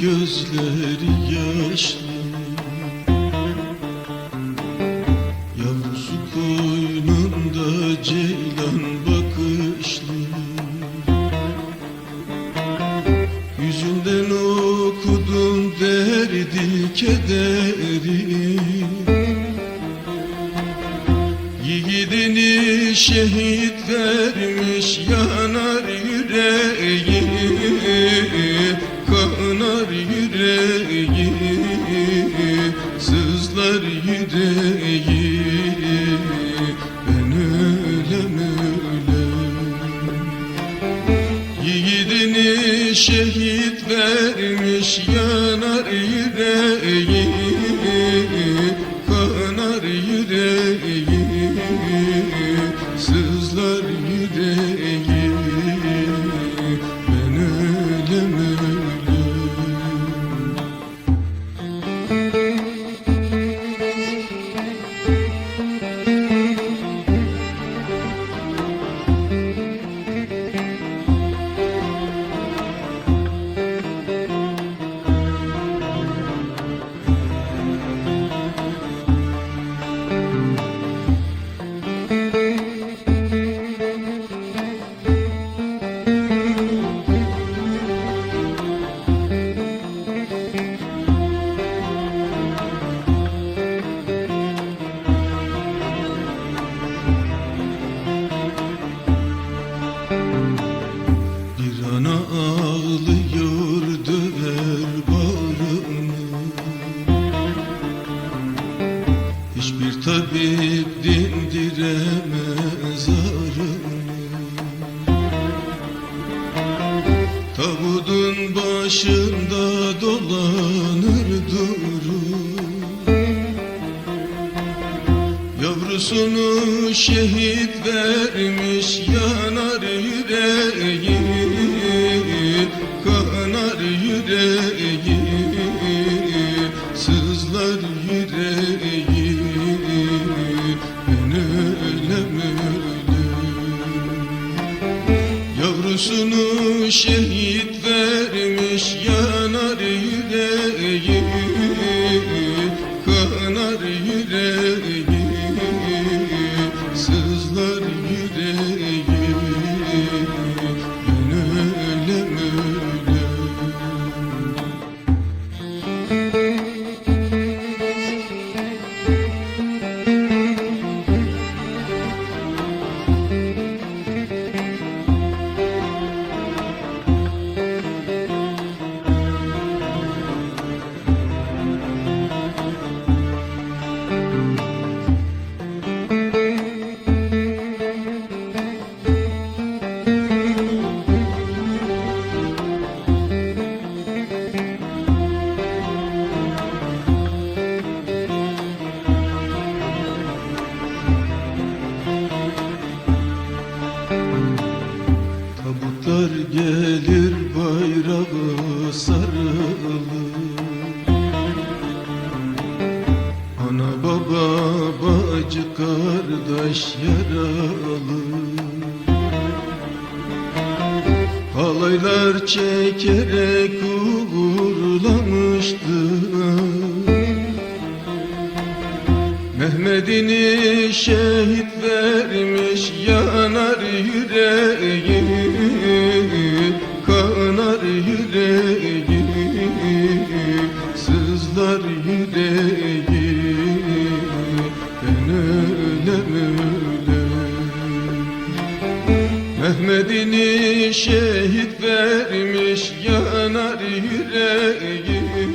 gözleri yaşlı. Yavrusu koynunda ceylan bakışlı. Yüzünden okudum derdi kederi. Yiğidini şehit vermiş yanar yüreği Sızlar yüreği Ben ölem ölem Yiğidini şehit vermiş yanar yüreği ağlıyor döver Hiçbir tabip dindiremez ağrını Tabudun başında dolanır durur Yavrusunu şehit vermiş yanar yüreği Şehit vermiş yanar yüreği Kanar yüreği gelir bayrağı sarılı Ana baba bacı kardeş yaralı. Halaylar çekerek uğurlamıştı. Mehmet'ini şehit vermiş yanar yüreği Mehmet'ini şehit vermiş yanar yüreği